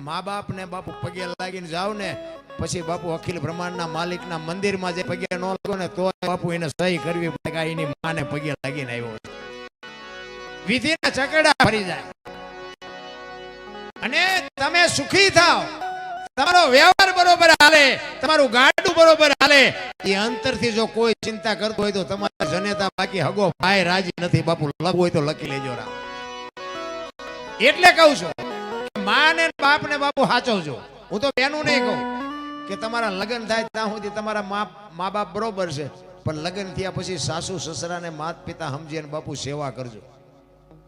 મા બાપ ને બાપુ પગે લાગીને જાવ ને, પછી બાપુ અખિલ બ્રહ્માંડના માલિકના મંદિરમાં જે પગે ન લાગો ને, તો બાપુ એને સહી કરવી પડે કે એની માને પગે લાગીને આવ્યો છે. વિધિના ચકડા ફરી જાય. અને તમે સુખી થાવ. તમારો વ્યવહાર બરોબર હાલે, તમારું ગાડું બરોબર હાલે. એ અંતરથી જો કોઈ ચિંતા કરતો હોય તો તમારા જનેતા બાકી હગો ભાઈ રાજી નથી. બાપુ લખવું હોય તો લખી લેજો રામ. એટલે કહું છું માં ને બાપ ને બાપુ સાચવજો હું તો બેનું નહીં કહું કે તમારા લગ્ન થાય ત્યાં સુધી તમારા મા મા બાપ બરોબર છે, પણ લગ્ન થયા પછી સાસુ, સસરાને માત પિતા સમજી અને બાપુ સેવા કરજો.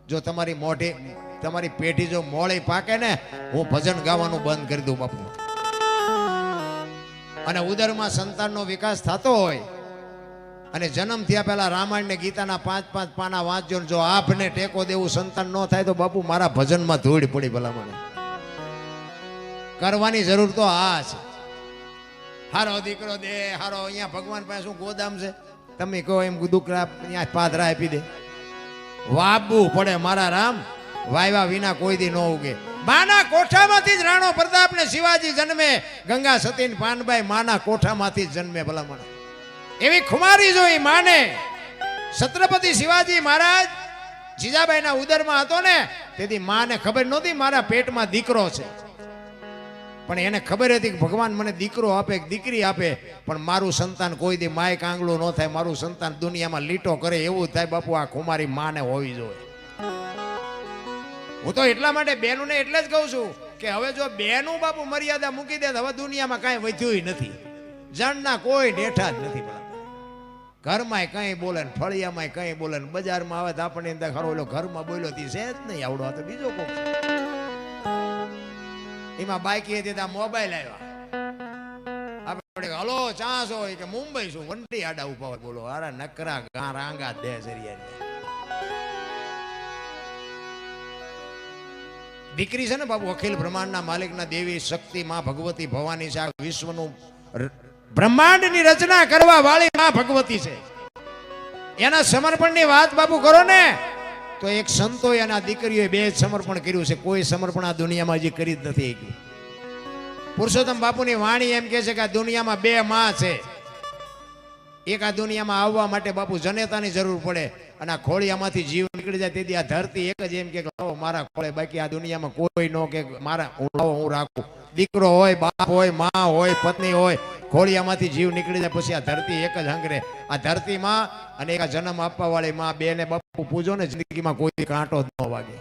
જો તમારી મોઢી તમારી પેઢી જો મોળી પાકે ને, હું ભજન ગાવાનું બંધ કરી દઉં બાપુ. અને ઉદરમાં સંતાનનો વિકાસ થતો હોય, અને જન્મ થયા પહેલા રામાયણ ને ગીતાના પાંચ પાંચ પાના વાંચજો જો આપને ટેકો દેવું સંતાન ન થાય તો બાપુ મારા ભજનમાં ધૂળ પડી ભલા મને કરવાની જરૂર તો આ છે. હારો દીકરો દે, હારો, અહીંયા ભગવાન પાસે શું ગોદામ છે? તમે કહો એમ દુકરા અહીંયા પાદરા આપી દે. વાબવું પડે મારા રામ, વાયવા વિના કોઈ દી ન ઉગે. માના કોઠામાંથી જ રાણો પ્રતાપ ને શિવાજી જન્મે, ગંગા સતી પાનભાઈ માના કોઠામાંથી જ જન્મે ભલામણ. એવી ખુમારી જોઈ માને. છત્રપતિ શિવાજી મહારાજ જીજાબાઈના ઉદરમાં હતો ને, તેથી માને ખબર નહોતી મારા પેટમાં દીકરો છે. પણ એને ખબર હતી કે ભગવાન મને દીકરો આપે, કે દીકરી આપે, પણ મારું સંતાન કોઈ દી માય કાંગલું ન થાય, મારું સંતાન દુનિયામાં લીટો કરે એવું થાય, બાપુ, આ કુમારી માને હોવી જોઈએ. હું તો એટલા માટે બેનુને એટલે જ કહું છું કે હવે જો બેનું બાપુ મર્યાદા મૂકી દે હવે દુનિયામાં કાંઈ વધ્યું નથી. જણના કોઈ ડેઠા જ નથી ઘરમાંય કંઈ બોલે ને ફળિયામાંય કંઈ બોલે બજારમાં આવે તો આપણને ખરો ઓલો ઘરમાં બોલ્યો તી છે જ નહીં આવડો તો બીજો કોક. એમાં બાઈકી હતી ત્યાં મોબાઈલ આવ્યા. આપણે હલો ચાંસ હોય કે, મુંબઈ શું વંટી આડા ઊભા હોય, બોલો અરે નકરા ગા, રાંગા દે સરિયા દીકરી છે ને બાબુ અખિલ બ્રહ્માંડના માલિકના દેવી શક્તિ માં ભગવતી ભવાની છે. આ વિશ્વનું બ્રહ્માંડની રચના કરવા વાળી માં ભગવતી છે. એના સમર્પણની વાત બાબુ કરો ને. તો એક સંતોએ અને આ બે સમર્પણ કર્યું છે. કોઈ સમર્પણ આ દુનિયામાં હજી કરી જ નથી શક્યું. પુરુષોત્તમ બાપુની વાણી એમ કહે છે કે આ દુનિયામાં બે માં છે. એક આ દુનિયામાં આવવા માટે બાપુ જનેતાની જરૂર પડે અને આ ખોળિયામાંથી જીવ નીકળી જાય તેથી આ ધરતી એક જ એમ કે લાવો મારા ખોળે, બાકી આ દુનિયામાં કોઈ નો કે મારા હું હું રાખું. દીકરો હોય, બાપ હોય, મા હોય, પત્ની હોય ખોળિયામાંથી જીવ નીકળી જાય, પછી આ ધરતી એક જ હંગરે આ ધરતીમાં અને એક જન્મ આપવા વાળી માં બે ને બાપુ પૂજો ને, જિંદગીમાં કોઈ કાંટો ન વાગે.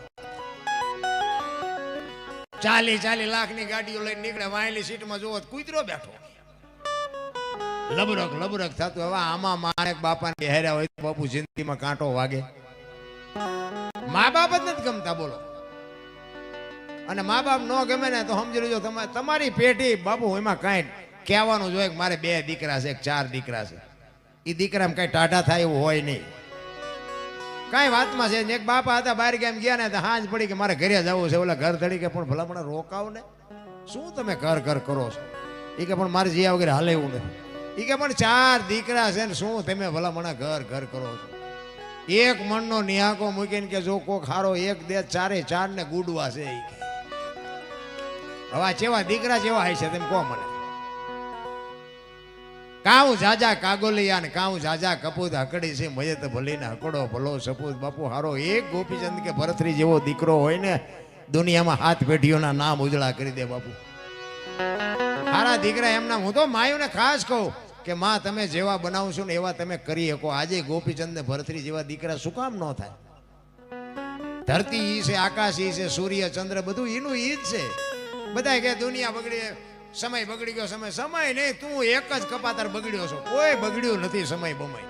ચાલી ચાલી લાખની ગાડીઓ લઈને નીકળે, વાયલી સીટમાં જોવો કૂતરો બેઠો. લબરક લબરક થતું. હવે આમાં માણેક બાપા ને હેર્યા હોય બાપુ જિંદગીમાં કાંટો વાગે. મા બાપ જ નથી ગમતા, બોલો. અને મા બાપ ન ગમે ને તો સમજી લેજો, તમે, તમારી પેઢી બાપુ એમાં કાંઈ કહેવાનું જોઈએ કે મારે બે દીકરા છે ચાર દીકરા છે. એ દીકરામાં કાંઈ ટાઢા થાય એવું હોય નહીં. કાંઈ વાતમાં છે એક બાપા હતા બહાર ગેમ ગયા ને, તો હાંજ પડી કે મારે ઘરે જવું છે. ઓલા ઘર ધડી કે પણ ભલા મને રોકાવ ને શું તમે ઘર ઘર કરો છો? એ કે પણ મારે જીયા વગેરે હાલે એવું નથી. એ કે પણ ચાર દીકરા છે ને, શું તમે ભલા મને ઘર ઘર કરો છો? એક મણનો નિહાકો મૂકીને કે જો કોક હારો એક દે ચારે ચાર ને ગુડવા છે. હવે આ ચેવા દીકરા જેવા હોય છે તેમ કહો મને. કાઉ જાજા કાગોલિયા ને કાઉ જાજા કપૂત હકડી છે મજે તો ભલીને હકડો ભલો સપૂત બાપુ હારો એક ગોપીચંદ કે ભરતરી જેવો દીકરો હોય ને, દુનિયામાં હાથ પેઢીઓના નામ ઉજળા કરી દે બાપુ. હારા દીકરા એમના, હું તો માયુને ખાસ કહું કે માં, તમે જેવા બનાવશો ને એવા તમે કરી શકો. આજે ગોપીચંદ ને ભરતરી જેવા દીકરા શું કામ ન થાય? ધરતી ઈ છે, આકાશ ઈ છે, સૂર્ય, ચંદ્ર, બધું એનું ઈ જ છે. બધા કે દુનિયા બગડી સમય બગડી ગયો, સમય સમય નહીં, તું એક જ કપાતર બગડ્યો છો. કોઈ બગડ્યું નથી સમય બમય.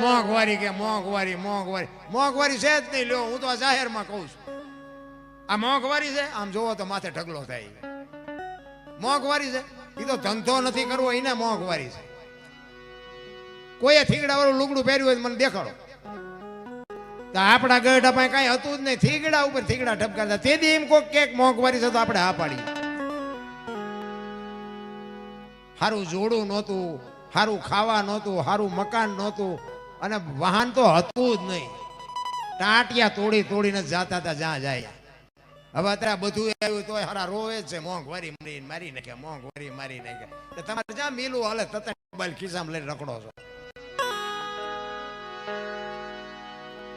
મોંઘવારી કે મોંઘવારી મોંઘવારી મોંઘવારી છે જ નહીં, લ્યો, હું તો આ જાહેરમાં કહું છું. આ મોંઘવારી છે? આમ જોવો તો માથે ઢગલો થાય. મોંઘવારી છે? એ તો ધંધો નથી કરવો એને મોંઘવારી છે. કોઈએ થીગડાવાળું લુગડું પહેર્યું હોય મને દેખાડો. તો આપણા ગઢ પાસે કાંઈ હતું જ નહીં. થીગડા ઉપર થીગડા ઠપકારતા તેથી એમ કોક કેક મોંઘવારી છે તો આપણે હા પાડી સારું જોડું નહોતું સારું ખાવા નહોતું સારું મકાન નહોતું, અને વાહન તો હતું જ નહીં. ટાંટિયા તોડી તોડીને જાતા હતા જ્યાં જાય. હવે અત્યારે બધું આવ્યું તો હારા રોવે છે, મોંઘ વરી મરી મારી નાખે, મોંઘ વરી મારી નાખે. તમારે જ્યાં મિલું હાલે, તતા મોબાઈલ ખિસ્સામાં લઈને રખડો છો.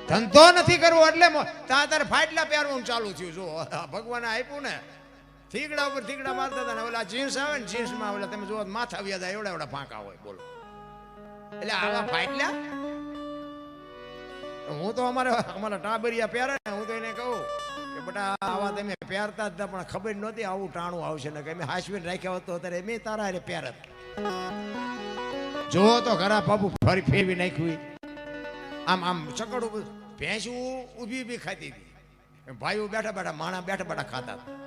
ધંધો નથી કરવો એટલે મો- ત્યાં તારે ફાટલા પહેરવાનું ચાલુ થયું. જો, ભગવાને આપ્યું ને થીગડા ઉપર થીગડા મારતા હતા ને ઓલા જીન્સ આવે ને જીન્સમાં ઓલા તમે જુઓ માથા માથા જાય એવડા એવડા ફાંકા હોય, બોલો. એટલે આવા ફાટલા? હું તો અમારે, અમારા ટાબરિયા પહેરે ને હું તો એને કહું કે બટા, આવા તમે પહેરતા જ હતા, પણ ખબર નહોતી આવું ટાણું આવશે ને કે મેં હાસવીને રાખ્યા હતો અત્યારે મેં તારા હારે પહેરત. જો તો ખરા બાપુ ફરી ફેરવી નાખ્યું આમ આમ ચકડ ભેંસું ઊભી ઊભી ખાતી હતી. ભાઈઓ બેઠા બેઠા માણા બેઠા બેઠા ખાતા હતા.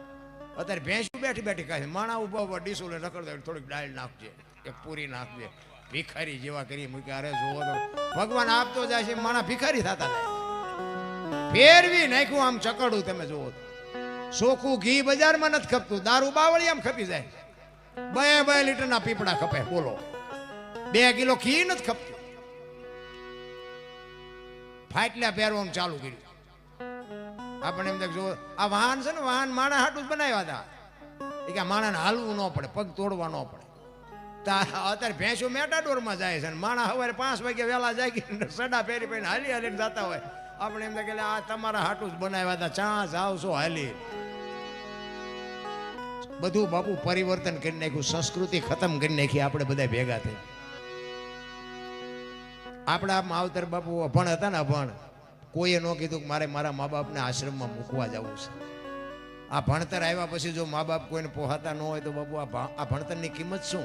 અત્યારે ભેંસું બેઠી બેઠી કહે માણા ઊભા ઊભા ડીસો રખડતા થોડીક દાળ નાખજે એક પૂરી નાખજે. ભિખારી જેવા કરી મૂક્યા અરે જોવો તો, ભગવાન આપતો જાય છે, માણા ભિખારી થતા જાય. ફેરવી નાખ્યું આમ ચકડું, તમે તો. ચોખ્ખું ઘી બજારમાં નથી ખપતું, દારૂ બાવળી આમ ખપી જાય બે બે લીટરના પીપળા ખપે બોલો. બે કિલો ઘી નથી ખપતું. ફાટલા પહેરવાનું ચાલુ કર્યું. આપણે એમ દેખ જો આ વાહન છે ને, વાહન માણા હાટું જ બનાવ્યા હતા. એ કે માણાને હાલવું ન પડે, પગ તોડવા ન પડે. અત્યારે ભેંસો મેટાડોરમાં જાય છે ને, માણા સવારે પાંચ વાગે વહેલા જાય સડા પહેરી પહેરીને હાલી હાલીને જતા હોય. આપણે એમ કે આ તમારા હાટું જ બનાવ્યા હતા ચાંસ આવશો હાલી. બધું બાપુ પરિવર્તન કરી નાખ્યું, સંસ્કૃતિ ખતમ કરી નાખી, આપણે બધા ભેગા થઈ આપણા માવતર બાપુ અભણ હતા ને અભણ. કોઈએ ન કીધું કે મારે મારા મા બાપને આશ્રમમાં મૂકવા જવું છે. આ ભણતર આવ્યા પછી જો મા બાપ કોઈને પોહાતા ન હોય તો બાપુ આ આ ભણતરની કિંમત શું?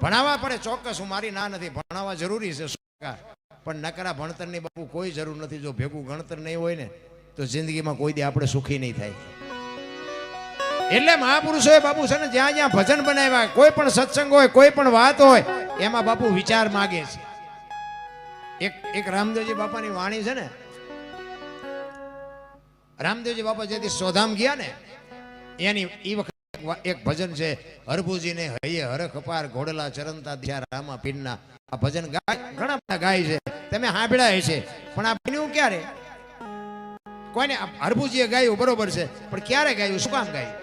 ભણાવવા પડે ચોક્કસ, હું મારી ના નથી. ભણાવવા જરૂરી છે પણ નકરા ભણતરની બાપુ કોઈ જરૂર નથી. જો ભેગું ગણતર નહીં હોય ને, તો જિંદગીમાં કોઈ દી આપણે સુખી નહીં થાય. એટલે મહાપુરુષોએ બાપુ છે ને, જ્યાં જ્યાં ભજન બનાવ્યા, કોઈ પણ સત્સંગ હોય, કોઈ પણ વાત હોય, એમાં બાપુ વિચાર માગે છે. એક એક રામદેવજી બાપાની વાણી છે ને? રામદેવજી બાપા જેથી સોધામ ગયા ને, એની એ વખત એક ભજન છે, હરભુજીને હૈયે હરખ અપાર ઘોડલા ચરંતા ધ્યા રામા પીરના. આ ભજન ગાય, ઘણા બધા ગાય છે. તમે સાંભળ્યા છે પણ આ પીન્યું ક્યારે? કોઈને હરભુજીએ ગાયું બરોબર છે. પણ ક્યારે ગાયું? શું કામ ગાયું?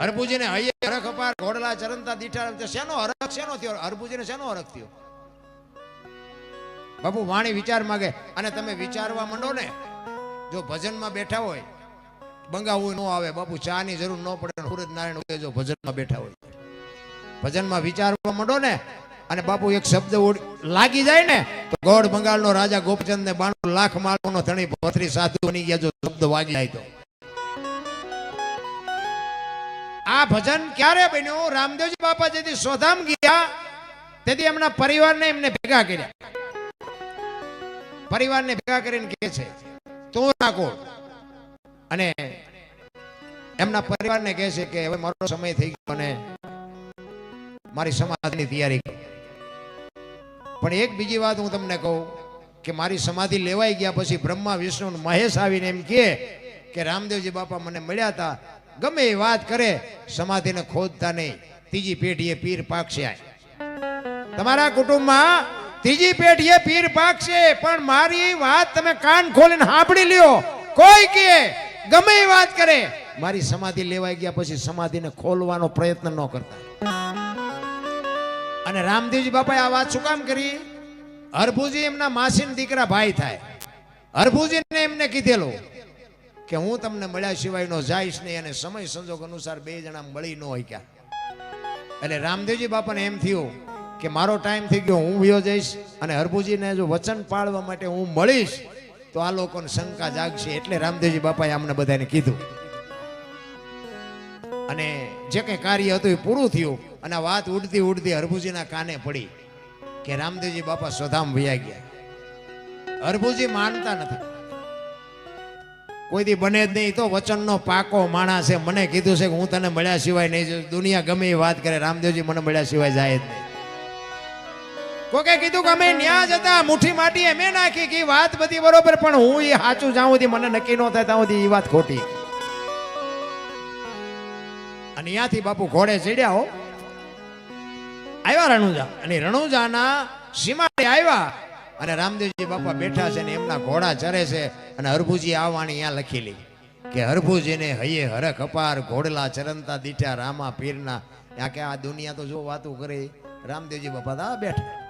હરભુજીને હૈયે હરખ અપાર ઘોડલા ચરંતા દીઠા શેનો હરખ, શેનો થયો? હરભુજીને શેનો હરખ થયો? બાપુ, વાણી વિચાર માગે. અને તમે વિચારવા માંડો ને, જો ભજનમાં બેઠા હોય, બંગાવું ન આવે, બાપુ ચા ની જરૂર ન પડે સૂરજ નારાયણ ઉગે જો ભજનમાં બેઠા હોય. ભજનમાં વિચારવા માંડો ને, અને બાપુ, એક શબ્દ લાગી જાય ને, તો ગોળ બંગાળનો રાજા ગોપચંદ ને બાણું લાખ માળનો ધણી ભત્રી સાધુ બની ગયા, જો શબ્દ વાગી જાય તો. આ ભજન ક્યારે બન્યું? રામદેવજી બાપા જેથી સોધામ ગયા, તેથી એમના પરિવારને એમને ભેગા કર્યા. પરિવારને ભેગા કરીને કહે છે, તું રાખો અને એમના પરિવારને કહે છે કે, હવે મારો સમય થઈ ગયો અને મારી સમાધિની તૈયારી કરો. પણ એક બીજી વાત હું તમને કહું કે મારી સમાધિ લેવાઈ ગયા પછી બ્રહ્મા, વિષ્ણુ મહેશ આવીને એમ કહે કે, રામદેવજી બાપા મને મળ્યા હતા. ગમે એ વાત કરે, સમાધિને ખોદતા નહીં. ત્રીજી પેઢીએ પીર પાકશે આ. તમારા કુટુંબમાં ત્રીજી પેઢીએ પીર પાકશે, પણ મારી વાત તમે કાન ખોલીને સાંભળી લ્યો. કોઈ કે, ગમે એ વાત કરે. મારી સમાધિ લેવાઈ ગયા પછી સમાધિને ખોલવાનો પ્રયત્ન ન કરતા. અને રામદેવજી બાપાએ આ વાત શું કામ કરી? હરભુજી એમના માસીના દીકરા ભાઈ થાય. હરભુજીને એમને કીધેલું કે હું તમને મળ્યા સિવાયનો જાઈશ નહીં અને સમય સંજોગ અનુસાર બે જણા મળી ન હોય ક્યાં. એટલે રામદેવજી બાપાને એમ થયું કે મારો ટાઈમ થઈ ગયો, હું વયો જઈશ અને હરભુજીને જો વચન પાળવા માટે હું મળીશ, તો આ લોકોને શંકા જાગશે. એટલે રામદેવજી બાપાએ અમને બધાને કીધું. અને જે કંઈ કાર્ય હતું એ પૂરું થયું અને વાત ઉડતી ઉડતી હરભુજીના કાને પડી કે રામદેવજી બાપા સ્વધામ વયા ગયા. હરભુજી માનતા નથી. કોઈ દી બને જ નહીં, તો વચનનો પાકો માણસ છે મને કીધું છે કે હું તને મળ્યા સિવાય નહીં. દુનિયા ગમે એ વાત કરે, રામદેવજી મને મળ્યા સિવાય જાય જ નહીં. કોકે કીધું કે અમે ન્યા જતા મુઠ્ઠી માટી એમે નાખી કે વાત બધી બરોબર, પણ હું એ સાચું જાઉં હતી મને નક્કી ન થાય ત્યાં સુધી એ વાત ખોટી. અને ત્યાંથી બાપુ ઘોડે ચડ્યા હો. આવ્યા રણુજા. અને રણુજાના સીમાડે આવ્યા. અને રામદેવજી બાપા બેઠા છે ને એમના ઘોડા ચરે છે અને હરભુજી આવવાની અહીંયા લખેલી કે હરભુજીને હૈયે હરખ અપાર, ઘોડલા ચરંતા દીઠા રામા પીરના. આ કે આ દુનિયા તો જો વાતું કરે રામદેવજી બાપા તો બેઠા.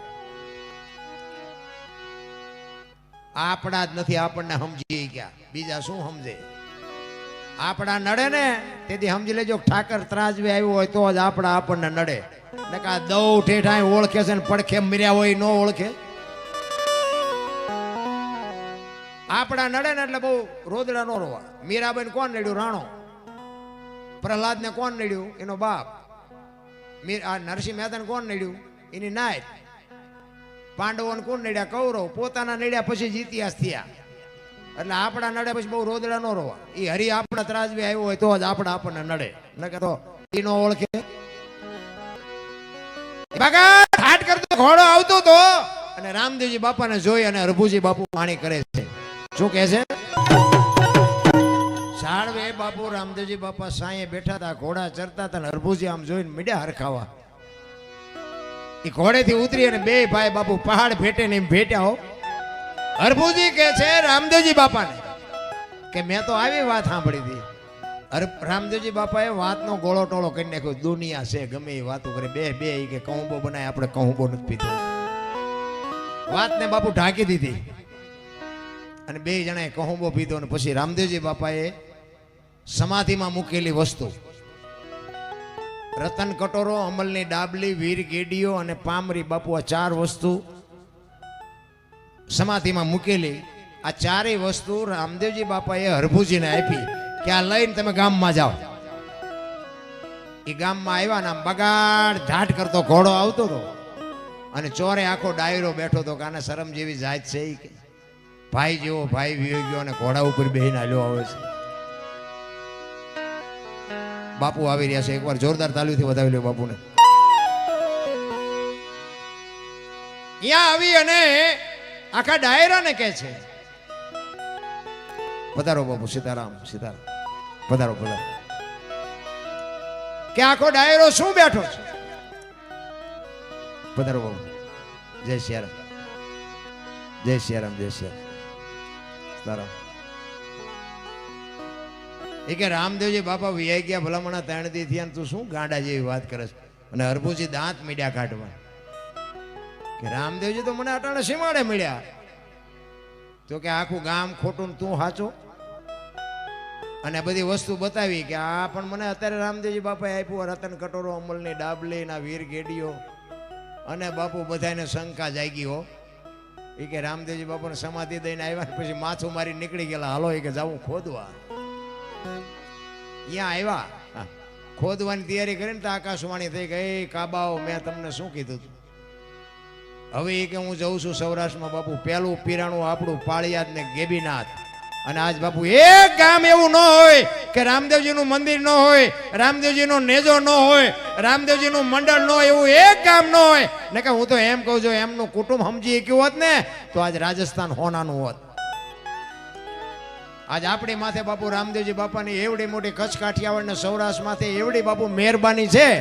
આપણા જ નથી, આપણને સમજી ગયા બીજા શું સમજે? આપણા નડે ને, તેથી સમજી લેજો ઠાકર ત્રાજવે આવ્યો હોય તો જ આપણા આપણને નડે. ને કા દઉ ઓળખે છે ને પડખે મર્યા હોય ન ઓળખે. આપણા નડે ને એટલે બહુ રોદડા નો રોવા. મીરાબેન કોણ નડ્યું રાણો. પ્રહલાદ ને કોણ નડ્યું એનો બાપ. મીર આ નરસિંહ મહેતાને કોણ નડ્યું એની નાયત. પાંડવોને કોણ નડ્યા? કૌરવ. પોતાના નડ્યા પછી જ ઇતિહાસ થયા. એટલે આપણા નડે પછી બહુ રોદડા નો રોવા. એ હરી આપણા ત્રાજવી આવ્યો હોય તો જ આપણા આપણને નડે. નકર તો એ નો ઓળખે. ઠાટ કરતો, ઘોડો આવતો તો અને રામદેવજી બાપાને જોઈ અને રઘુજી બાપુ વાણી કરે છે. શું કહે છે? સાળવે બાપુ, રામદેવજી બાપા સાંયે બેઠા હતા ઘોડા ચરતા હતા અને હરભુજી આમ જોઈને મીડ્યા હરખાવા. એ ઘોડેથી ઉતરી અને બે ભાઈ બાપુ પહાડ ભેટે ને ભેટ્યા હો. હરભુજી કે છે, રામદેવજી બાપાને. કે મેં તો આવી વાત સાંભળી હતી. અરે રામદેવજી બાપાએ વાતનો ગોળો ટોળો કરી નાખ્યો. દુનિયા છે, ગમે એ વાતો કરે. બે બે કે કહુંબો બનાય, આપણે કહુંબો નથી પીધો. વાતને બાપુ ઢાંકી દીધી. અને બે જણાએ કહુંબો પીધો અને પછી રામદેવજી બાપાએ સમાધિમાં મૂકેલી વસ્તુ રતન કટોરો, અમલની ડાબલી, વીર ગેડીઓ અને પામરી બાપુ આ ચાર વસ્તુ સમાધિમાં મૂકેલી. આ ચારેય વસ્તુ રામદેવજી બાપાએ હરભુજીને આપી. કે આ લઈને તમે ગામમાં જાઓ? એ ગામમાં આવ્યા ને આમ બગાડ ઝાટ કરતો ઘોડો આવતો હતો. અને ચોરે આખો ડાયરો બેઠો હતો કાને શરમ જેવી જાત છે ભાઈ જેવો ભાઈ વિયો ગયો અને ઘોડા ઉપર બેહીને હાલ્યો આવે છે. બાપુ આવી રહ્યા છે. એકવાર જોરદાર તાલીથી વધાવી લો બાપુને. અહીંયા આવી અને આખા ડાયરાને કહે છે. પધારો બાપુ સીતારામ સીતારામ. પધારો પધારો કે આખો ડાયરો શું બેઠો છે? પધારો બાપુ. જય સિયારામ. જય સિયારામ જય સિયારામ. સીતારામ. એ કે રામદેવજી, બાપા વિયાઈ ગયા, ભલામણા ત્રણ દી થયા તું શું ગાંડા જેવી વાત કરે છે? અને હરભુજી દાંત મીડ્યા કાઢવા. કે રામદેવજી તો મને અટાણે સીમાડે મળ્યા તો કે આખું ગામ ખોટું તું સાચો અને બધી વસ્તુ બતાવી કે આ પણ મને અત્યારે રામદેવજી બાપાએ આપ્યું રતન કટોરો, અમલની ડાબલી ના વીર ગેડીઓ. અને બાપુ બધાને શંકા જાગી હો. એ કે રામદેવજી બાપાને સમાધિ દઈને આવ્યા પછી માથું મારી નીકળી ગયેલા. હાલો એ કે જાવું ખોદવા. અહીંયા આવ્યા ખોદવાની તૈયારી કરીને તો આકાશવાણી થઈ ગઈ કાબાઓ, મેં તમને શું કીધું હવે એ કે હું જઉં છું સૌરાષ્ટ્રમાં, બાપુ. પેલું પીરાણું આપણું પાળિયાદ ને ગેબીનાથ. અને આજ બાપુ એક ગામ એવું ન હોય કે રામદેવજીનું મંદિર ન હોય, રામદેવજીનો નેજો ન હોય, રામદેવજીનું મંડળ ન હોય, એવું એક ગામ ન હોય. ને કે હું તો એમ કહું છું, એમનું કુટુંબ સમજી ગયું હોત ને, તો આજ રાજસ્થાન હોનાનું હોત. આજ આપણી માથે બાપુ રામદેવજી બાપાની એવડી મોટી કચ્છ કાઠિયાવાડ ને સૌરાષ્ટ્રમાંથી એવડી બાપુ મહેરબાની છે.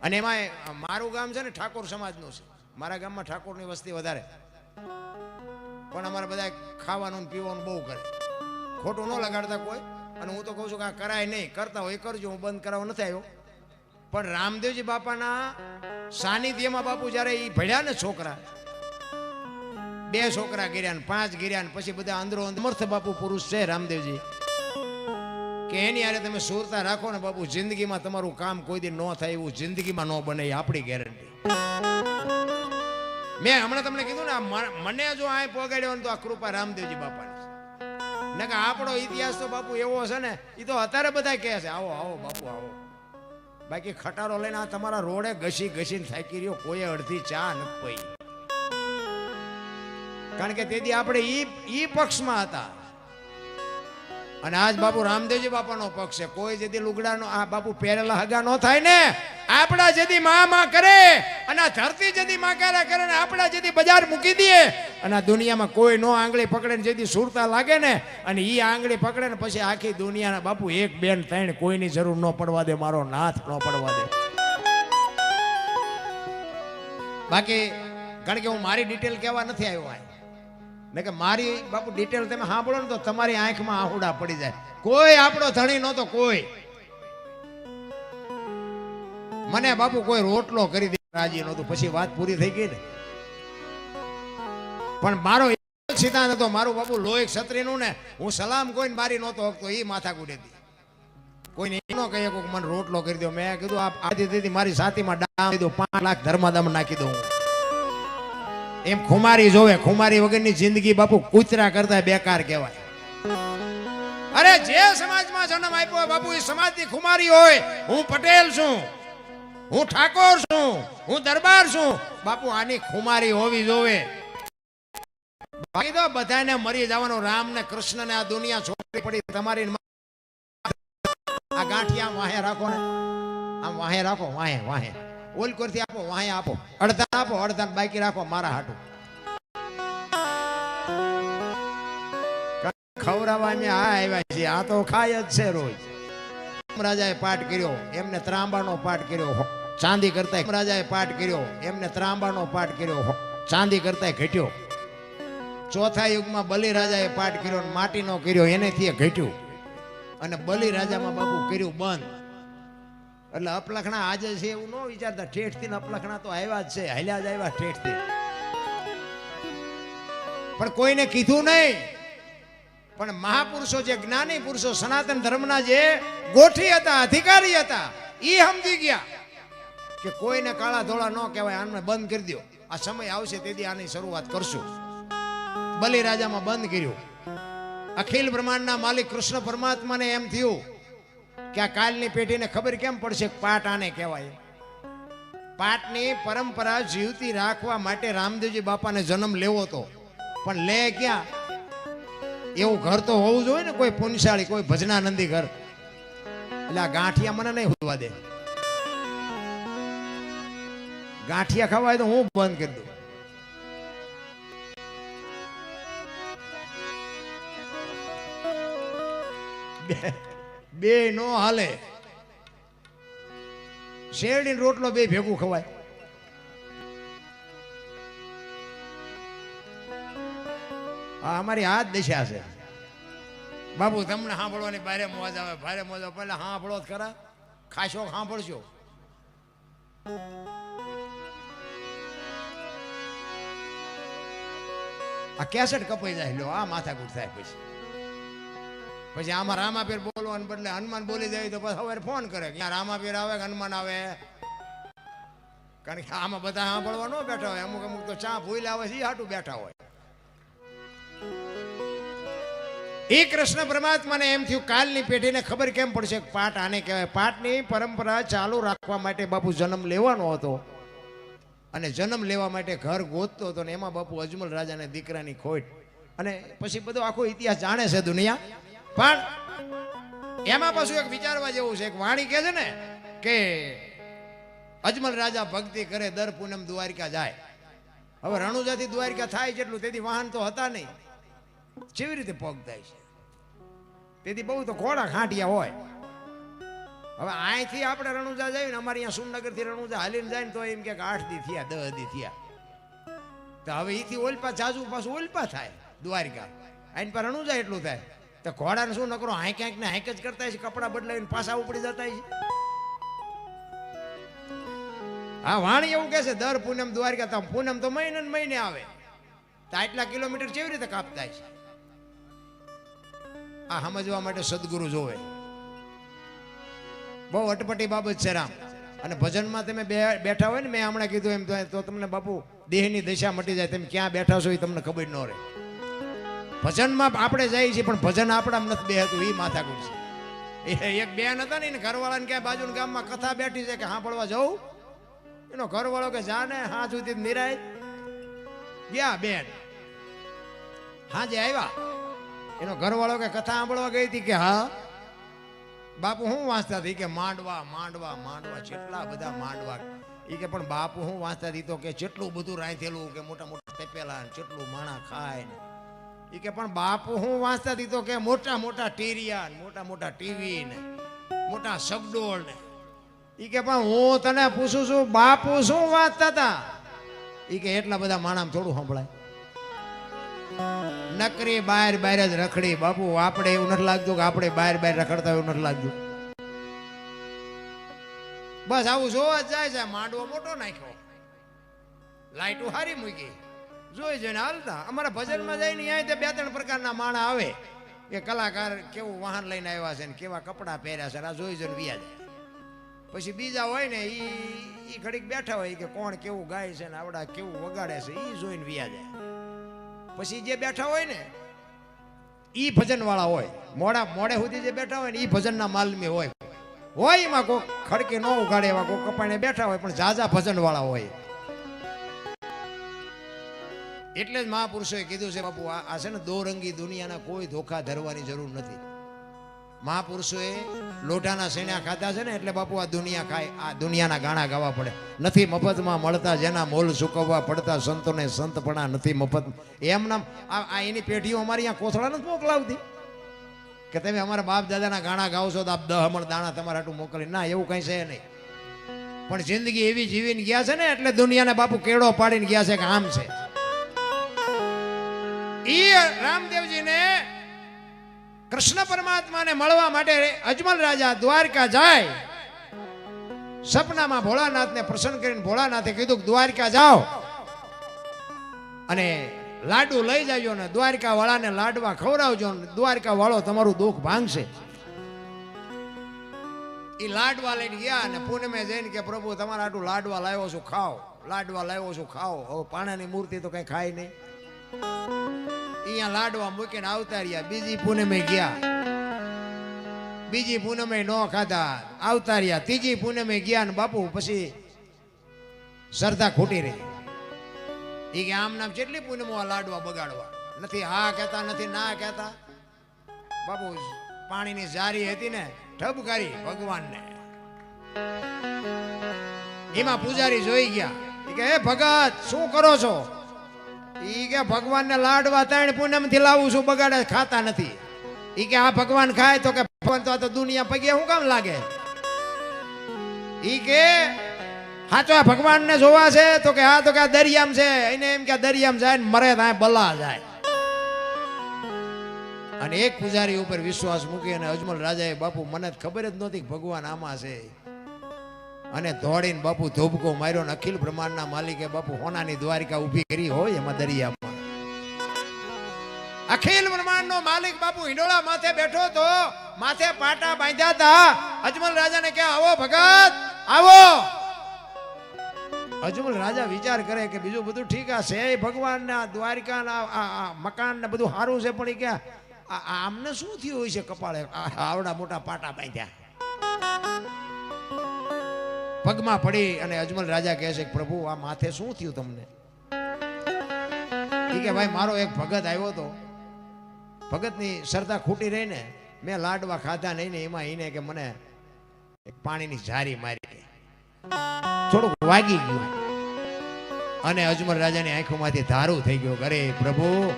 અને એમાં મારું ગામ છે ને ઠાકોર સમાજનું છે. મારા ગામમાં ઠાકોરની વસ્તી વધારે. પણ અમારે બધા ખાવાનું પીવાનું બહુ કરે. ખોટું ન લગાડતા કોઈ. અને હું તો કહું છું કે આ કરાય નહીં. કરતા હોય કરજો. હું બંધ કરાવવા નથી આવ્યો. પણ રામદેવજી બાપાના સાનિધ્યમાં બાપુ જ્યારે એ ભળ્યા ને છોકરા બે છોકરા ગીર્યા પાંચ ગીર્યા પછી બધા અંદરો સમર્થ બાપુ પુરુષ છે રામદેવજી. કે એની હારે તમે સુરતા રાખો ને બાપુ, જિંદગીમાં તમારું કામ કોઈ દી ન થાય એવું જિંદગીમાં ન બને આપણી ગેરંટી મેં હમણાં તમને કીધું ને મને જો આ પોગાડ્યો ને તો આ કૃપા રામદેવજી બાપાની. ને કે આપણો ઇતિહાસ તો બાપુ એવો છે ને એ તો અત્યારે બધા કહે છે, આવો આવો બાપુ, આવો. બાકી ખટારો લઈને આ તમારા રોડે ઘસી ઘસીને થાકી રહ્યો કોઈ અડધી ચા નથી પઈ કારણ કે તેથી આપણે ઈ ઈ પક્ષમાં હતા. અને આજ બાપુ રામદેવજી બાપાનો પક્ષ છે. કોઈ જેથી લુગડાનો, આ બાપુ પહેરેલા હગા નો થાય ને, આપણા જેથી માં માં કરે અને આ ધરતી જેથી માકારા કરે ને, આપણા જેથી બજાર મૂકી દઈએ અને આ દુનિયામાં કોઈ નો આંગળી પકડે ને જેથી સુરતા લાગે ને, અને એ આંગળી પકડે ને પછી આખી દુનિયાના બાપુ એક બેન ત્રણ કોઈની જરૂર ન પડવા દે, મારો નાથ ન પડવા દે. બાકી, કારણ કે હું મારી ડિટેલ કહેવા નથી આવ્યો ને કે મારી બાપુ ડિટેલ તમે સાંભળો ને તો તમારી આંખમાં આહુડા પડી જાય. કોઈ આપણો ધણી નહોતો, કોઈ. મને બાપુ કોઈ રોટલો કરી દે, રાજી નહોતું. પછી વાત પૂરી થઈ ગઈ ને. પણ મારો સિદ્ધાંત હતો, મારું બાપુ લોહી ક્ષત્રિયનું ને હું સલામ કોઈને મારી નહોતો હકતો એ માથા કુટેતી કોઈને એનો કહીએ કહે કે મને રોટલો કરી દો મેં કીધું આ આદિ દીદી મારી સાથીમાં ડામ દો, પાંચ લાખ ધર્માદમ નાખી દઉં એમ ખુમારી જોવે, ખુમારી વગરની જિંદગી બાપુ કૂતરા કરતા બેકાર કહેવાય. અરે જે સમાજમાં જન્મ આપ્યો બાપુ, એ સમાજની ખુમારી હોય. હું પટેલ છું, હું ઠાકોર છું, હું દરબાર છું. બાપુ, આની ખુમારી હોવી જોવે. બાકી તો બધાને મરી જવાનું રામ ને કૃષ્ણ ને આ દુનિયા છોકરી પડી. તમારી આ ગાંઠી આમ વાહે રાખો ને. આમ વાહે રાખો, વાહે વાહે. ઓલ કરથી આપો, વાહે આપો. અડધા આપો, અડધા બાકી રાખો, મારા હાટું. ખવડાવવાની આ આવ્યા છે આ તો ખાય જ છે રોજ. રાજાએ પાઠ કર્યો, એમને ત્રાંબાનો પાઠ કર્યો. ચાંદી કરતા રાજાએ પાઠ કર્યો, એમને ત્રાંબાનો પાઠ કર્યો. ચાંદી કરતા ઘટ્યો. ચોથા યુગમાં બલિ રાજાએ પાઠ કર્યો માટીનો કર્યો, એનેથી ઘટ્યું. અને બલિરાજામાં બાપુ કર્યું બંધ. એટલે અપલખણા આજે છે એવું ન વિચારતા. ઠેઠથી અપલખણા તો આવ્યા જ છે. હાલ્યા જ આવ્યા ઠેઠથી. પણ કોઈને કીધું નહીં. પણ મહાપુરુષો જે જ્ઞાની પુરુષો, સનાતન ધર્મના જે ગોઠી હતા, અધિકારી હતા એ સમજી ગયા કે કોઈને કાળા ધોળા ન કહેવાય, આને બંધ કરી દો આ સમય આવશે તેથી આની શરૂઆત કરશું. બલિરાજામાં બંધ કર્યું. અખિલ બ્રહ્માંડના માલિક કૃષ્ણ પરમાત્માને એમ થયું કે આ કાલની પેઢીને ખબર કેમ પડશે પાટ આને કહેવાય? પાટની પરંપરા જીવતી રાખવા માટે રામદેવજી બાપાને જન્મ લેવો હતો પણ લે ક્યાં? એવું ઘર તો હોવું જોઈએ ને કોઈ પુનશાળી કોઈ ભજનાનંદી ઘર. એટલે આ ગાંઠિયા મને નહીં હોવા દે. ગાંઠિયા ખવાય તો હું બંધ કરી દઉં. બે- બે નો હાલે. શેરડી રોટલો બે ભેગું ખવાય. હા અમારી હાથ દિશા છે. બાબુ તમને સાંભળવાની ભારે મોજ આવે. ભારે મોજ આવે. પહેલાં સાંભળો જ ખરા. ખાશો સાંભળશો? આ કેસેટ કપાઈ જાય લો આ માથાકૂટ થાય પછી. પછી આમાં રામાપીર બોલવાનું બદલે હનુમાન બોલી જાય તો પછી હવે ફોન કરે કે રામાપીર આવે કે હનુમાન આવે? કારણ કે આમાં બધા સાંભળવા ન બેઠા હોય. અમુક અમુક તો ચા ભૂલ આવે છે હાટું બેઠા હોય. એ કૃષ્ણ પરમાત્માને એમ થયું, કાલની પેઢીને ખબર કેમ પડશે પાઠ આને કહેવાય? પાઠની પરંપરા ચાલુ રાખવા માટે બાપુ જન્મ લેવાનો હતો. અને જન્મ લેવા માટે ઘર ગોતતો હતો ને એમાં બાપુ અજમલ રાજાને દીકરાની ખોટ. અને પછી બધો આખો ઇતિહાસ જાણે છે દુનિયા. પણ એમાં પાછું એક વિચારવા જેવું છે, એક વાણી કહે છે ને કે અજમલ રાજા ભક્તિ કરે, દર પૂનમ દ્વારિકા જાય. હવે રણુજાથી દ્વારિકા થાય જેટલું, તેથી વાહન તો હતા નહીં. કેવી રીતે પગ થાય છે. તેથી બહુ તો ઘોડા ખાંટિયા હોય. હવે અહીંથી આપણે રણુજા જઈએ ને, અમારે અહીંયા સુમનગરથી રણુજા હાલીને જાય ને તો એમ કે આઠ દી થયા દસ દી થયા. તો હવે એથી ઓલપા જાજુ પાછું ઓલપા થાય દ્વારિકા. આઈન પર રણુજા એટલું થાય. તો ઘોડાને શું નકરો હાંક હાંક ને હાંક જ કરતા છે, કપડાં બદલાવીને પાછા ઉપડી જતા છે? હા, વાણી એવું કહે છે, દર પૂનમ દ્વારકા તો પૂનમ તો મહિને મહિને આવે. તો આટલા કિલોમીટર કેવી રીતે કાપતા છે? આ સમજવા માટે સદગુરુ જોવે. બહુ અટપટી બાબત છે રામ. અને ભજનમાં તમે બેઠા હોય ને, મેં હમણાં કીધું એમ તો તમને બાપુ, દેહની દશા મટી જાય, તમે ક્યાં બેઠા છો એ તમને ખબર ન રહે. ભજનમાં આપણે જઈએ છીએ, પણ ભજન આપણા નથી બે હતું એ માથાકૂટ છે. એ એક બેન હતા ને ઘરવાળાને ક્યાં બાજુના ગામમાં કથા બેઠી છે કે સાંભળવા જવું એનો ઘરવાળો કે, જાને, હા સુધી નિરાય. ગયા બેન. હાજે આવ્યા. એનો ઘરવાળો કે, કથા સાંભળવા ગઈ હતી કે, હા? બાપુ હું વાંચતા હતી? કે, માંડવા માંડવા માંડવા, જેટલા બધા માંડવા. એ કે, પણ બાપુ હું વાંચતા હતી? તો કે, જેટલું બધું રાંધેલું કે મોટા મોટા તપેલા ને કેટલું માણા ખાય ને એ કે, પણ બાપુ, હું વાંચતા તો કે મોટા મોટા ટીરિયા મોટા મોટા ટીવી ને, મોટા શબ્દો ને. એ કે, પણ હું તને પૂછું છું, બાપુ શું વાંચતા હતા એ કે, એટલા બધા માણામાં થોડું સંભળાય. નકરી બહાર બહાર જ રખડી, બાપુ, આપણે એવું નથી લાગતું કે આપણે બહાર બહાર રખડતા એવું નથી લાગતું. બસ આવું જોવા જાય છે માંડવો મોટો નાખ્યો. લાઈટો હારી મૂકી. જોઈ જોઈને હાલતા. અમારા ભજનમાં જઈને અહીં અહીંયા બે ત્રણ પ્રકારના માણા આવે. કે કલાકાર કેવું વાહન લઈને આવ્યા છે ને કેવા કપડાં પહેર્યા છે આ જોઈ જોઈને વ્યા જાય. પછી બીજા હોય ને એ એ ઘડીક બેઠા હોય કે કોણ કેવું ગાય છે ને આવડા કેવું વગાડે છે એ જોઈને વ્યા જાય. પછી જે બેઠા હોય ને એ ભજનવાળા હોય. મોડા, મોડે સુધી જે બેઠા હોય ને એ ભજનના માલમી હોય. હોય એમાં કોઈ ખડકે ન ઉગાડે એવા કોઈ કપાણે બેઠા હોય, પણ ઝાઝા ભજનવાળા હોય. એટલે જ મહાપુરુષોએ કીધું છે, બાપુ, આ છે ને દોરંગી દુનિયાના કોઈ ધોખા ધરવાની જરૂર નથી. મહાપુરુષોએ લોઢાના સેણ્યા ખાધા છે ને, એટલે બાપુ, આ દુનિયા ખાય, આ દુનિયાના ગાણા ગાવા પડે. નથી મફતમાં મળતા જેના મોલ ચૂકવવા પડતા સંતોને સંતપણા નથી મફત. એમ નામ, આ એની પેઢીઓ અમારી અહીંયા કોથળા નથી મોકલાવતી. કે તમે અમારા બાપ દાદાના ગાણા ગાઓ છો તો આપ દહ અમણ દાણા તમારા હાટું મોકલી. ના, એવું કંઈ છે નહીં. પણ જિંદગી એવી જીવીને ગયા છે ને, એટલે દુનિયાને બાપુ કેળો પાડીને ગયા છે કે આમ છે. ઈ રામદેવજીને કૃષ્ણ પરમાત્માને મળવા માટે અજમલ રાજા દ્વારકા જાય. સપનામાં ભોળાનાથને પ્રસન્ન કરીને ભોળાનાથે કીધું કે દ્વારકા જાઓ. અને લાડુ લઈ જાજો ને દ્વારકા વાળાને લાડવા ખવડાવજો ને દ્વારકા વાળો તમારું દુઃખ ભાંગશે. એ લાડવા લઈને ગયા અને પૂનમે જઈને કે પ્રભુ તમારા આટલું લાડવા લાવ્યો છું, ખાઓ. લાડવા લાવ્યો છું, ખાઓ. હવે પાણાની મૂર્તિ તો કઈ ખાય નહીં. અહીંયા લાડવા મૂકીને આવતા રહ્યા. બીજી પૂનમે ગયા. બીજી પૂનમે ન ખાધા. આવતા રહ્યા. ત્રીજી પૂનમે ગયા ને બાપુ પછી શ્રદ્ધા ખોટી રહી. એ કે આમ નામ કેટલી પૂનમો આ લાડવા બગાડવા. નથી હા કહેતા, નથી ના કહેતા. બાપુ, પાણીની જારી હતી ને ઠબકારી ભગવાનને. એમાં પૂજારી જોઈ ગયા. કે, હે ભગત, શું કરો છો? ઈ કે ભગવાનને લાડવા ત્રણ પૂનમથી લાવું છું, બગાડે ખાતા નથી. ઈ કે આ ભગવાન ખાય તો કે ભગવાન તો દુનિયા પગે શું કામ લાગે? ઈ કે હાચો ભગવાનને જોવા છે તો કે હા તો કે આ દરિયામ છે, એને એમ કે દરિયામ જાય ને મરે ત્યાં બલા જાય. અને એક પૂજારી ઉપર વિશ્વાસ મૂકી અને અજમલ રાજાએ, બાપુ, મને ખબર જ નહોતી ભગવાન આમાં છે. અને દોડીને બાપુ ધોબકો માર્યો ને અખિલ બ્રહ્માંડના માલિકે બાપુ હોનાની દ્વારિકા ઊભી કરી હોય એમાં દરિયામાં. અખિલ બ્રહ્માંડનો માલિક બાપુ હિંડોળા માથે બેઠો તો માથે પાટા બાંધ્યા હતા અજમલ રાજાને કે, આવો ભગત, આવો. અજમલ રાજા વિચાર કરે કે બીજું બધું ઠીક આ છે ભગવાનના દ્વારિકાના મકાન ને બધું સારું છે, પણ એ કે આમને શું થયું હોય છે કપાળે? આવડા મોટા પાટા બાંધ્યા. પગમાં પડી અને અજમલ રાજા કહે છે પ્રભુ, આ માથે શું થયું તમને? કે, ભાઈ, મારો એક ભગત આવ્યો હતો. ભગતની શ્રદ્ધા ખૂટી રહીને મેં લાડવા ખાધા નહીં ને એમાં એને કે મને પાણીની ઝારી મારી થોડુંક વાગી ગયું. અને અજમલ રાજાની આંખોમાંથી ધારું થઈ ગયું. અરે, પ્રભુ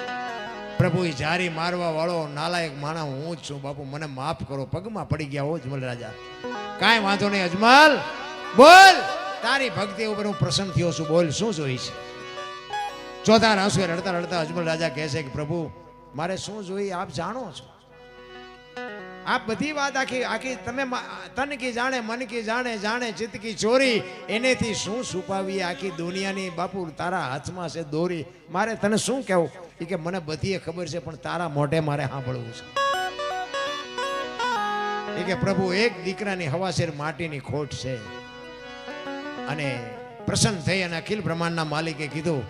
પ્રભુ એ જારી મારવા વાળો નાલાયક માણા હું જ છું બાપુ. મને માફ કરો. પગમાં પડી ગયા હો અજમલ રાજા. કાંઈ વાંધો નહીં, અજમલ. બોલ. તારી ભક્તિ ઉપર હું પ્રસન્ન થયો છું. બોલ, શું જોઈ છે? ચોથા રાસુએ રડતા રડતા અજમલ રાજા કહે છે કે, પ્રભુ, મારે શું જોઈ આપ જાણો છો? આ બધી વાત આખી આખી તમે તન કી જાણે, મન કી જાણે જાણે, ચિત્ત કી ચોરી, એનેથી શું છુપાવી આખી દુનિયાની બાપુ તારા હાથમાં છે દોરી. મારે તને શું કહેવું? એ કે, મને બધીએ ખબર છે, પણ તારા મોઢે મારે સાંભળવું છે. એ કે, પ્રભુ, એક દીકરાની હવાસેર માટીની ખોટ છે. અને પ્રસન્ન થઈ અને અખિલ બ્રહ્માંડના માલિકે કીધું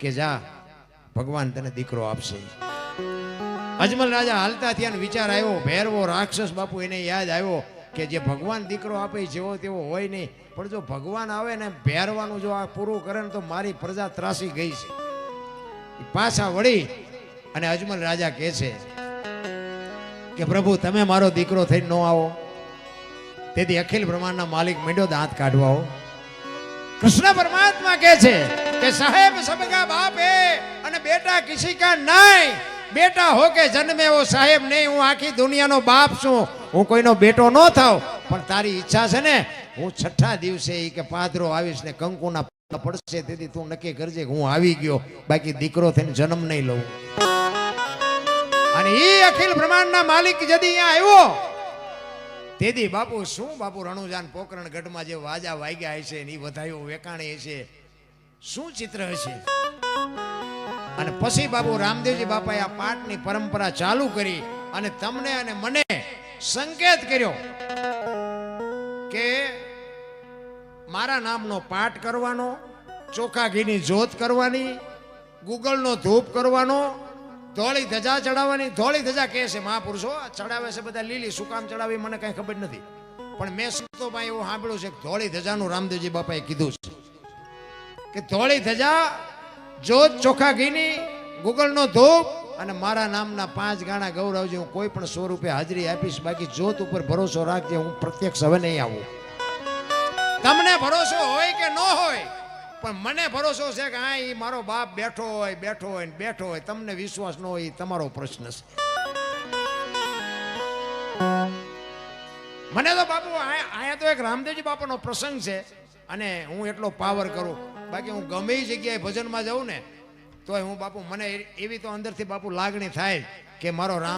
કે જા, ભગવાન તને દીકરો આપશે. અજમલ રાજા હાલતા થયા વિચાર આવ્યો, ભેરવો રાક્ષસ બાપુ એને યાદ આવ્યો કે જે ભગવાન દીકરો આપે જેવો તેવો હોય નહીં. પણ જો ભગવાન આવે ને ભેરવાનું જો આ પૂરું કરે ને તો મારી પ્રજા ત્રાસી ગઈ છે. પાછા વળી અને અજમલ રાજા કહે છે કે પ્રભુ, તમે મારો દીકરો થઈને ન આવો. તેથી અખિલ બ્રહ્માંડના માલિક મીંડો દાંત કાઢવા આવો. કૃષ્ણ પરમાત્મા કહે છે કે, સાહેબ સબકા બાપ હે અને બેટા કિસી કા નહીં બેટા હો કે જન્મે એવો સાહેબ, નહીં, હું આખી દુનિયાનો બાપ છું. હું કોઈનો બેટો ન થાવ પણ તારી ઈચ્છા છે ને, હું છઠ્ઠા દિવસે એ કે પાદરો આવીશ ને કંકુના પડશે, તેથી તું નક્કી કરજે કે હું આવી ગયો. બાકી દીકરો થઈને જન્મ નહીં લઉં. અને એ અખિલ બ્રહ્માંડના માલિક જદી અહીંયા આવ્યો તેથી બાપુ, શું બાપુ રણુજાન પોકરણ ગઢમાં જે વાજા વાગ્યા હશે એ વધાયો વેકાણી હશે? શું ચિત્ર હશે? અને પછી બાપુ રામદેવજી બાપાએ આ પાઠની પરંપરા ચાલુ કરી અને તમને અને મને સંકેત કર્યો કે મારા નામનો પાઠ કરવાનો, ચોખા ઘીની જોત કરવાની, ગૂગલનો ધૂપ કરવાનો ધોળી ધજા ચડાવવાની, ધોળી ધજા કહે છે મહાપુરુષો ચડાવે છે બધા લીલી, શું કામ ચડાવી મને કઈ ખબર નથી. પણ મેં સંતોમાં એવું સાંભળ્યું છે કે ધોળી ધજાનું રામદેવજી બાપાએ કીધું છે કે ધોળી ધજા જોત ચોખા ઘીની ગૂગલનો ધૂપ અને મારા નામના પાંચ ગાણા ગૌરવજી, હું કોઈ પણ સો રૂપિયા હાજરી આપીશ, બાકી જોત ઉપર ભરોસો રાખજે, હું પ્રત્યક્ષ હવે નહીં આવું. તમને ભરોસો હોય કે ન હોય પણ મને ભરોસો છે કે હા એ મારો બાપ બેઠો હોય બેઠો હોય ને બેઠો હોય, તમને વિશ્વાસ ન હોય તમારો પ્રશ્ન છે. મને તો બાપુ આયા તો એક રામદેવજી બાપાનો પ્રસંગ છે અને હું એટલો પાવર કરું. બાકી હું ગમે જગ્યાએ ભજનમાં જાઉં ને, તોય હું બાપુ મને એવી તો અંદરથી બાપુ લાગણી થાય કે મારો રામ